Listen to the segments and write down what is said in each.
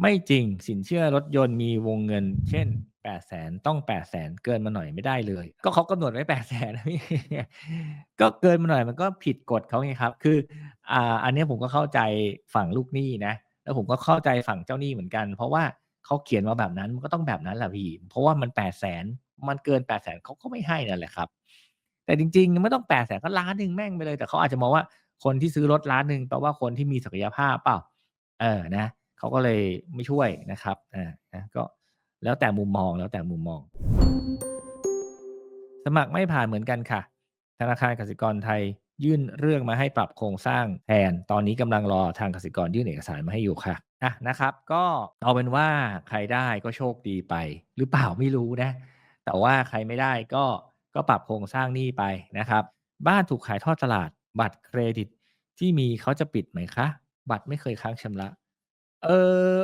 ไม่จริงสินเชื่อรถยนต์มีวงเงิน เช่น800,000ต้อง800,000เกินมาหน่อยไม่ได้เลย ก็เขากำหนดไว้800,000นพี่ก็เกินมาหน่อยมันก็ผิดกฎเขาไงครับ คืออ่าอันนี้ผมก็เข้าใจฝั่งลูกหนี้นะแล้วผมก็เข้าใจฝั่งเจ้าหนี้เหมือนกัน เพราะว่าเขาเขียนมาแบบนั้นมันก็ต้องแบบนั้นแหละพี่เพราะว่ามัน800,000มันเกิน800,000เขาก็ไม่ให้นั่นแหละครับ แต่จริงๆไม่ต้อง800,000ก็1,000,000แม่งไปเลย แต่เขาอาจจะมองว่าคนที่ซื้อรถ1,000,000แปลว่าคนที่มีศักยภาพเปล่า เออนะ เขาก็เลยไม่ช่วยนะครับอ่านะก็แล้วแต่มุมมองแล้วแต่มุมมอง สมัครไม่ผ่านเหมือนกันค่ะ ธนาคารกสิกรไทยยื่นเรื่องมาให้ปรับโครงสร้างแทน ตอนนี้กำลังรอทางกสิกรยื่นเอกสารมาให้อยู่ค่ะอะนะครับ ก็เอาเป็นว่าใครได้ก็โชคดีไป หรือเปล่าไม่รู้นะ แต่ว่าใครไม่ได้ก็ก็ปรับโครงสร้างหนี้ไปนะครับ บ้านถูกขายทอดตลาด บัตรเครดิตที่มีเขาจะปิดไหมคะ?บัตรไม่เคยค้างชำระ เออ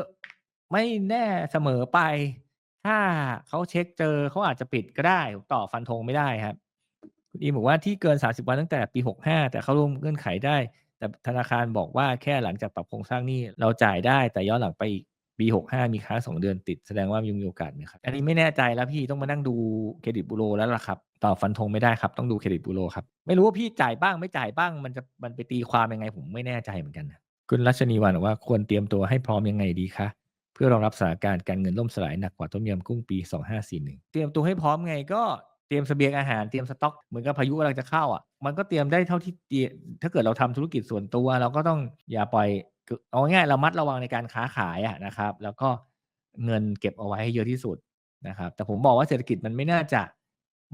ไม่แน่เสมอไป ถ้าเขาเช็กเจอเขาอาจจะปิดก็ได้ผมตอฟันธงไม่ได้ครับ คุณอีมบอกว่าที่เกิน 30 วันตั้งแต่ปี 65 แต่เขาร่วมเงื่อนไขได้ แต่ธนาคารบอกว่าแค่หลังจากปรับโครงสร้างนี้เราจ่ายได้แต่ย้อนหลังไปอีกปี65 มีค้าง2เดือนติดแสดงว่ายังมีโอกาสไหมครับ?อันนี้ไม่แน่ใจแล้วพี่ต้องมานั่งดูเครดิตบูโรแล้วล่ะครับตอบฟันธงไม่ได้ครับต้องดูเครดิตบูโรครับ ไม่รู้ว่าพี่จ่ายบ้างไม่จ่ายบ้างมันจะมันไปตีความยังไงผมไม่แน่ใจเหมือนกันนะ คุณรัชนีวรรณบอกว่าควรเตรียมตัวให้พร้อมยังไงดีคะ?เพื่อรองรับสถานการณ์การเงินล่มสลายหนักกว่าต้มยำกุ้งปี 2541 เตรียมตัวให้พร้อมไงก็เตรียมเสบียงอาหารเตรียมสต๊อกเหมือนกับพายุกำลังจะเข้าอะมันก็เตรียมได้เท่าที่เตรียถ้าเกิดเราทำธุรกิจส่วนตัว เราก็ต้องอย่าปล่อยเอาง่ายๆระมัดระวังในการค้าขายอะนะครับ แล้วก็เงินเก็บเอาไว้ให้เยอะที่สุดนะครับ แต่ผมบอกว่าเศรษฐกิจมันไม่น่าจะ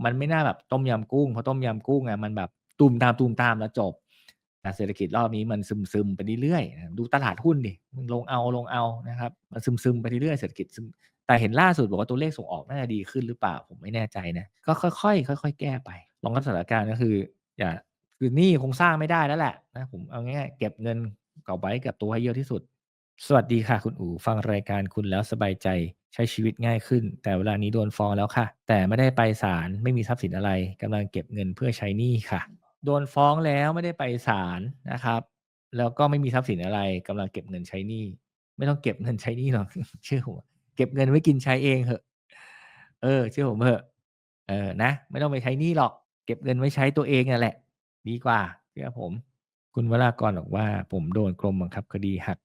มันไม่น่าแบบต้มยำกุ้งเพราะต้มยำกุ้งอะมันแบบตูมตามๆแล้วจบ เศรษฐกิจรอบนี้มันซึมๆไปเรื่อยๆดูตลาดหุ้นดิมันลงเอาๆนะครับ มันซึมๆไปเรื่อยๆเศรษฐกิจซึมแต่เห็นล่าสุดบอกว่าตัวเลขส่งออกน่าจะดีขึ้นหรือเปล่าผมไม่แน่ใจนะก็ค่อยๆค่อย ๆ แก้ไปรองรับสถานการณ์ก็คือ อย่าคือหนี้คงสร้างไม่ได้แล้วแหละนะผมเอาง่ายๆเก็บเงินเก็บไว้กับตัวให้เยอะที่สุด สวัสดีค่ะ คุณอู๋ฟังรายการคุณแล้วสบายใจใช้ชีวิตง่ายขึ้น แต่เวลานี้โดนฟ้องแล้วค่ะ แต่ไม่ได้ไปศาลไม่มีทรัพย์สินอะไรกำลังเก็บเงินเพื่อใช้หนี้ค่ะ โดนฟ้องแล้วไม่ได้ไปศาลนะครับ แล้วก็ไม่มีทรัพย์สินอะไรกำลังเก็บเงินใช้หนี้ไม่ต้องเก็บเงินใช้หนี้หรอกเชื่อผมเก็บเงินไว้กินใช้เองเหอะ เออ เชื่อผมเถอะ เออนะไม่ต้องไปใช้หนี้หรอก เก็บเงินไว้ใช้ตัวเองนั่นแหละ ดีกว่าเชื่อผม คุณวรากรบอกว่า ผมโดนกรมบังคับคดีหัก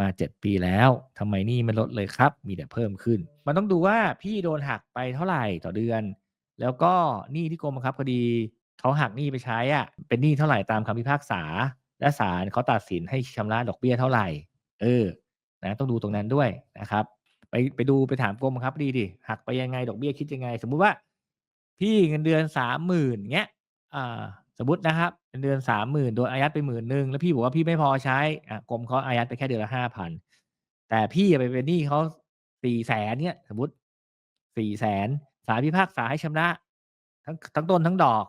มา7ปีแล้วทำไมหนี้ไม่ลดเลยครับ มีแต่เพิ่มขึ้น มันต้องดูว่าพี่โดนหักไปเท่าไหร่ต่อเดือน แล้วก็หนี้ที่กรมบังคับคดี เขาหักหนี้ไปใช้อะเป็นหนี้เท่าไหร่ตามคำพิพากษา และศาลเขาตัดสินให้ชำระดอกเบี้ยเท่าไหร่ เออนะต้องดูตรงนั้นด้วยนะครับ ไปไปดูไปถามกรมบังคับดีสิหักไปยังไงดอกเบี้ยคิดยังไง สมมุติว่า พี่เงินเดือน30,000อย่างเงี้ยอ่าสมมตินะครับเงินเดือน30,000โดนอายัดไป10,000แล้วพี่บอกว่าพี่ไม่พอใช้อ่ากรมเขาอายัดไปแค่เดือนละ5,000แต่พี่ไปเป็นหนี้เขา400,000เงี้ยสมมติ400,000ศาลพิพากษาให้ชำระ ทั้งทั้งต้นทั้งดอก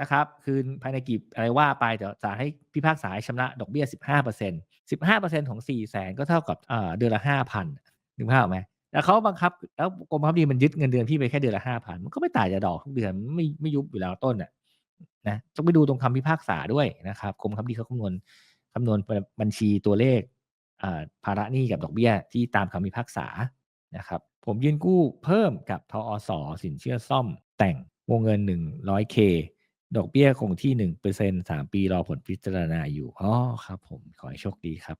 นะครับคืนภายในกี่อะไรว่าไปแต่ศาลให้พิพากษาให้ชำระดอกเบี้ย 15% 15%ของ 4 0,000ก็เท่ากับเดือนละ 5,000นึกภาพไหม?แล้วเขาบังคับแล้วกรมบังคับดีมันยึดเงินเดือนพี่ไปแค่เดือนละ 5,000 มันก็ไม่ต่างจากดอกทุกเดือนไม่ไม่ยุบอยู่แล้วต้นอะนะต้องไปดูตรงคำพิพากษาด้วยนะครับกรมบังคับดีเขาคำนวณคำนวณบัญชีตัวเลขภาระหนี้กับดอกเบี้ยที่ตามคำพิพากษานะครับผมยื่นกู้เพิ่มกับธอส.สินเชื่อซ่อมแต่งวงเงิน 100K ดอกเบี้ยคงที่1% 3ปีรอผลพิจารณาอยู่อ๋อครับผมขอให้โชคดีครับ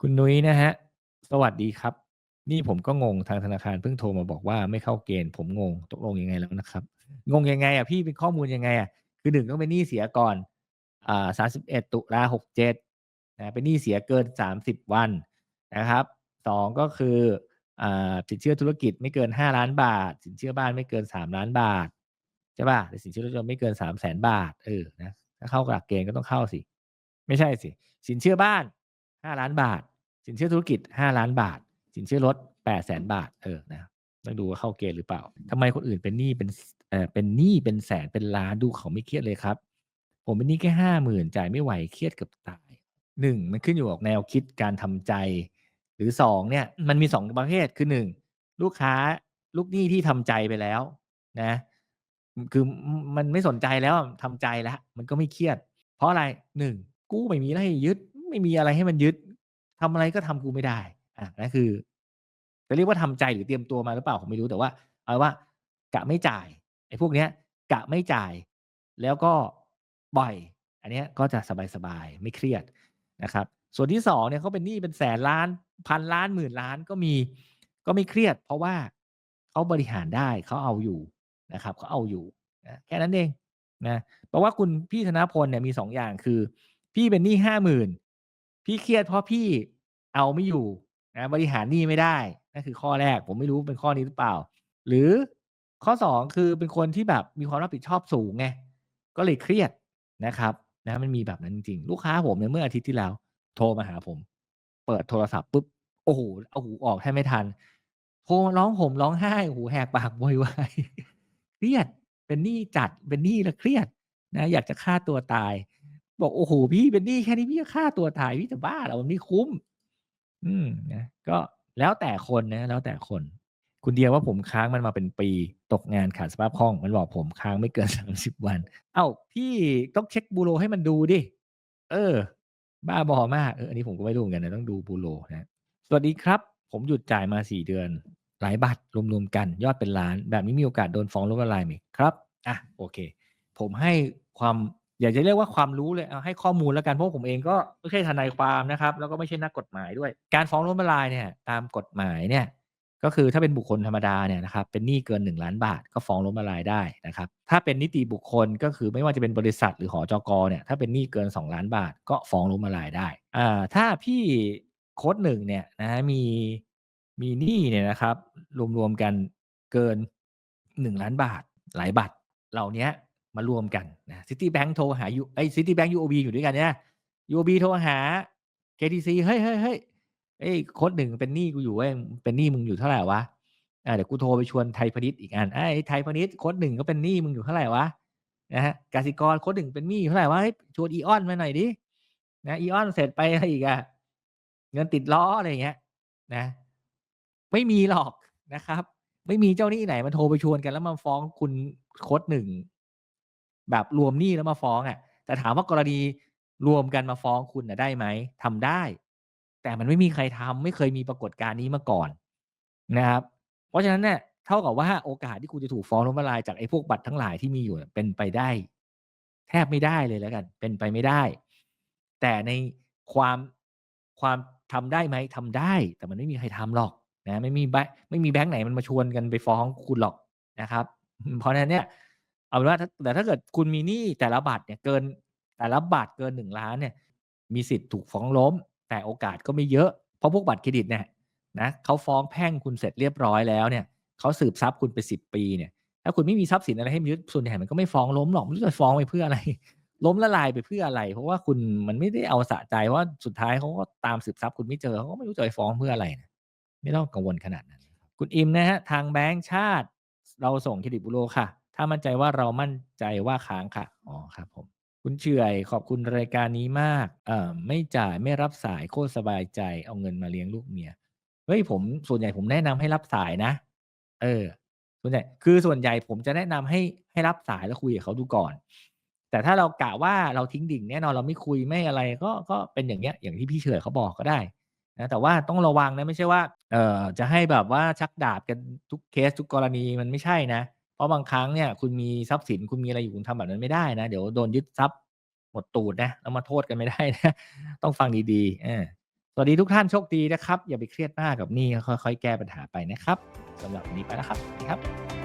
คุณนุ้ยนะครับสวัสดีครับ นี่ผมก็งงทางธนาคารเพิ่งโทรมาบอกว่าไม่เข้าเกณฑ์ผมงงตกลงยังไงแล้วนะครับ งงยังไงอะพี่เป็นข้อมูลยังไงอะ?คือ1ต้องเป็นหนี้เสียก่อนอ่า31ตุลา67นะเป็นหนี้เสียเกิน30วันนะครับ2ก็คืออ่าสินเชื่อธุรกิจไม่เกิน5,000,000บาท สินเชื่อบ้านไม่เกิน3,000,000บาท ใช่เปล่า?แต่สินเชื่อรถยนต์ไม่เกิน300,000บาทเออนะถ้าเข้าหลักเกณฑ์ก็ต้องเข้าสิ ไม่ใช่สิ สินเชื่อบ้าน5,000,000บาท สินเชื่อธุรกิจ5,000,000บาท สินเชื่อรถ800,000บาทเออนะต้องดูว่าเข้าเกณฑ์หรือเปล่าทำไมคนอื่นเป็นหนี้เป็นเออเป็นหนี้เป็นแสนเป็นล้านดูเขาไม่เครียดเลยครับ ผมเป็นหนี้แค่50,000จ่ายไม่ไหวเครียดเกือบตาย1มันขึ้นอยู่กับแนวคิดการทำใจ หรือ2เนี่ยมันมี2ประเภทคือ1ลูกค้าลูกหนี้ที่ทำใจไปแล้วนะ คือมันไม่สนใจแล้วอะทำใจแล้ว มันก็ไม่เครียด เพราะอะไร?1กู้ไม่มีอะไรยึด ไม่มีอะไรให้มันยึดทำอะไรก็ทำกูไม่ได้อะนั่นคือจะเรียกว่าทำใจหรือเตรียมตัวมาหรือเปล่าผมไม่รู้แต่ว่าเอาว่ากะไม่จ่ายไอ้พวกเนี้ย กะไม่จ่าย แล้วก็บ่อย อันเนี้ยก็จะสบายๆไม่เครียดนะครับ ส่วนที่สองเนี่ยเขาเป็นหนี้เป็นแสนล้านพันล้านหมื่นล้านก็มีก็ไม่เครียด เพราะว่าเขาบริหารได้เขาเอาอยู่ นะครับเขาเอาอยู่นะแค่นั้นเองนะเพราะว่าคุณพี่ธนพลเนี่ยมีสองอย่างคือ พี่เป็นหนี้ห้าหมื่นพี่เครียดเพราะพี่เอาไม่อยู่นะบริหารหนี้ไม่ได้นั่นคือข้อแรกผมไม่รู้เป็นข้อนี้หรือเปล่า หรือข้อสองคือเป็นคนที่แบบมีความรับผิดชอบสูงไงก็เลยเครียดนะครับนะมันมีแบบนั้นจริงๆลูกค้าผมเนี่ยเมื่ออาทิตย์ที่แล้ว โทรมาหาผม เปิดโทรศัพท์ปุ๊บโอ้โหเอาหูออกแทบไม่ทัน โทรร้องห่มร้องไห้หูแหกปากโวยวาย เครียด เป็นหนี้จัดเป็นหนี้แล้วเครียดนะ อยากจะฆ่าตัวตาย บอกโอ้โหพี่เป็นหนี้แค่นี้พี่จะฆ่าตัวตายพี่จะบ้าเหรอมันไม่คุ้ม อืมนะก็แล้วแต่คนนะ แล้วแต่คน คุณเดียว่าผมค้างมันมาเป็นปีตกงานขาดสภาพคล่อง มันบอกผมค้างไม่เกินสามสิบวัน เอ้าพี่ต้องเช็คบูโรให้มันดูดิเออ บ้าบอมากเอออันนี้ผมก็ไม่รู้เหมือนกันนะต้องดูบูโรนะสวัสดีครับ ผมหยุดจ่ายมาสี่เดือน หลายบัตรรวมๆกันยอดเป็นล้าน แบบนี้มีโอกาสโดนฟ้องล้มละลายไหมครับอะโอเค ผมให้ความอยากจะเรียกว่าความรู้เลยเอาให้ข้อมูลแล้วกันเพราะผมเองก็ไม่ใช่ทนายความนะครับ แล้วก็ไม่ใช่นักกฎหมายด้วย การฟ้องล้มละลายเนี่ยตามกฎหมายเนี่ยก็คือถ้าเป็นบุคคลธรรมดาเนี่ยนะครับเป็นหนี้เกิน 1 ล้านบาทก็ฟ้องล้มละลายได้นะครับถ้าเป็นนิติบุคคลก็คือไม่ว่าจะเป็นบริษัทหรือหอจกเนี่ยถ้าเป็นหนี้เกิน 2 ล้านบาท ก็ฟ้องล้มละลายได้อ่าถ้าพี่โค้ดหนึ่งเนี่ยนะฮะมี มีหนี้เนี่ยนะครับ รวมๆกันเกิน 1 ล้านบาท หลายบัตรเหล่านี้มารวมกันนะซิตี้แบงค์โทรหายูไอซิตี้แบงค์ยูโอบีอยู่ด้วยกันเนี่ยยูโอบีโทรหา KTC เฮ้ยเฮ้ยเฮ้ยเอ้โค้ดหนึ่งเป็นหนี้กูอยู่เว้ยเป็นหนี้มึงอยู่เท่าไหร่วะอ่าเดี๋ยวกูโทรไปชวนไทยพาณิชย์อีกอันไอ้ไทยพาณิชย์โค้ดหนึ่งก็เป็นหนี้มึงอยู่เท่าไหร่วะนะฮะกสิกรโค้ดหนึ่งเป็นหนี้อยู่เท่าไหร่วะชวนอีออนมาหน่อยดินะอีออนเสร็จไปอะไรอีกอะเงินติดล้ออะไรเงี้ยนะ ไม่มีหรอกนะครับ ไม่มีเจ้าหนี้ไหนมาโทรไปชวนกันแล้วมาฟ้องคุณโค้ดหนึ่งแบบรวมหนี้แล้วมาฟ้องอะ่ะ แต่ถามว่ากรณีรวมกันมาฟ้องคุณนะได้ไหมทำได้ แต่มันไม่มีใครทำไม่เคยมีปรากฏการณ์นี้มาก่อนนะครับ เพราะฉะนั้นเนี่ยเท่ากับว่าโอกาสที่คุณจะถูกฟ้องล้มละลายจากไอ้พวกบัตรทั้งหลายที่มีอยู่เป็นไปได้ แทบไม่ได้เลยแล้วกัน เป็นไปไม่ได้ แต่ในความความทำได้ไหมทำได้ แต่มันไม่มีใครทำหรอก นะไม่มีแบไม่มีแบงค์ไหนมันมาชวนกันไปฟ้องคุณหรอกนะครับ เพราะฉะนั้นเนี่ยเอาเป็นว่าแต่ถ้าเกิดคุณมีหนี้แต่ละบัตรเนี่ยเกินแต่ละบัตรเกินหนึ่งล้านเนี่ย มีสิทธิ์ถูกฟ้องล้ม แต่โอกาสก็ไม่เยอะ เพราะพวกบัตรเครดิตเนี่ยนะเขาฟ้องแพ่งคุณเสร็จเรียบร้อยแล้วเนี่ยเขาสืบทรัพย์คุณไปสิบปีเนี่ยถ้าคุณไม่มีทรัพย์สินอะไรให้ยึดส่วนใหญ่มันก็ไม่ฟ้องล้มหรอกไม่รู้จะฟ้องไปเพื่ออะไร ล้มละลายไปเพื่ออะไร เพราะว่าคุณมันไม่ได้เอาสะใจว่าสุดท้ายเขาก็ตามสืบทรัพย์คุณไม่เจอเขาก็ไม่รู้จะไปฟ้องเพื่ออะไรนะ ไม่ต้องกังวลขนาดนั้น คุณอิมนะฮะทางแบงก์ชาติ เราส่งเครดิตบุโรค่ะ ถ้ามั่นใจว่าเรามั่นใจว่าค้างค่ะอ๋อครับผมคุณเฉยขอบคุณรายการนี้มากเอ่อไม่จ่ายไม่รับสายโคตรสบายใจเอาเงินมาเลี้ยงลูกเมียเฮ้ยผมส่วนใหญ่ผมแนะนำให้รับสายนะ เออ ส่วนใหญ่คือส่วนใหญ่ผมจะแนะนำให้ให้รับสายแล้วคุยกับเขาดูก่อน แต่ถ้าเรากะว่าเราทิ้งดิ่งแน่นอนเราไม่คุยไม่อะไรก็ก็เป็นอย่างเงี้ยอย่างที่พี่เฉยเขาบอกก็ได้ นะแต่ว่าต้องระวังนะไม่ใช่ว่าเอ่อจะให้แบบว่าชักดาบกันทุกเคสทุกกรณีมันไม่ใช่นะ เพราะบางครั้งเนี่ยคุณมีทรัพย์สินคุณมีอะไรอยู่คุณทำแบบนั้นไม่ได้นะ เดี๋ยวโดนยึดทรัพย์หมดตูดนะแล้วมาโทษกันไม่ได้นะ ต้องฟังดีๆสวัสดีทุกท่านโชคดีนะครับ อย่าไปเครียดมากกับนี่ค่อยๆแก้ปัญหาไปนะครับสำหรับวันนี้ไปแล้วครับครับ